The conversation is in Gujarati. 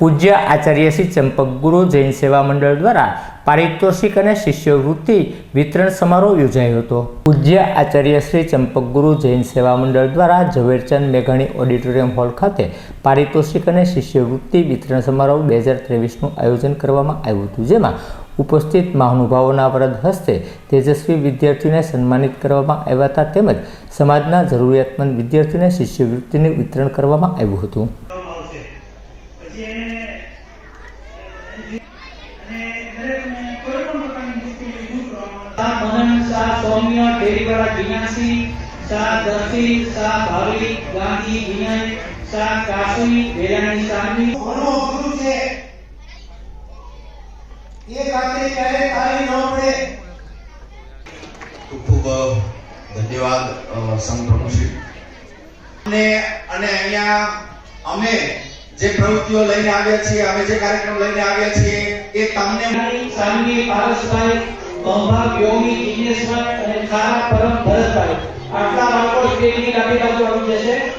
પૂજ્ય આચાર્ય શ્રી ચંપકગુરુ જૈન સેવા મંડળ દ્વારા પારિતોષિક અને શિષ્યવૃત્તિ વિતરણ સમારોહ યોજાયો હતો. પૂજ્ય આચાર્ય શ્રી ચંપકગુરુ જૈન સેવા મંડળ દ્વારા ઝવેરચંદ મેઘાણી ઓડિટોરિયમ હોલ ખાતે પારિતોષિક અને શિષ્યવૃત્તિ વિતરણ સમારોહ બે હજાર ત્રેવીસનું આયોજન કરવામાં આવ્યું હતું, જેમાં ઉપસ્થિત મહાનુભાવોના વરદ હસ્તે તેજસ્વી વિદ્યાર્થીઓને સન્માનિત કરવામાં આવ્યા હતા, તેમજ સમાજના જરૂરિયાતમંદ વિદ્યાર્થીઓને શિષ્યવૃત્તિનું વિતરણ કરવામાં આવ્યું હતું. શાહ સૌમ્ય ડેરીવાળા જીનાસી શાહ દર્શી શાહ ભાવિક ગાંધી વિનય શાહ કાશી વેલાણી સામી ઘણો અઘરું છે. એ ખાતે ક્યારે તાળી ન પડે. ખૂબ ખૂબ ધન્યવાદ સંઘ અને અને અહીંયા અમે જે પ્રવૃત્તિઓ લઈને આવ્યા છીએ, અમે જે કાર્યક્રમ લઈને આવ્યા છીએ, એ તમને વેલાણી પારસભાઈ બંભા યોગી દિનેશભાઈ અને ખારા પરમ ભરતભાઈ. આટલા બાળકો સ્ટેજની ડાબી બાજુ આવી જશે.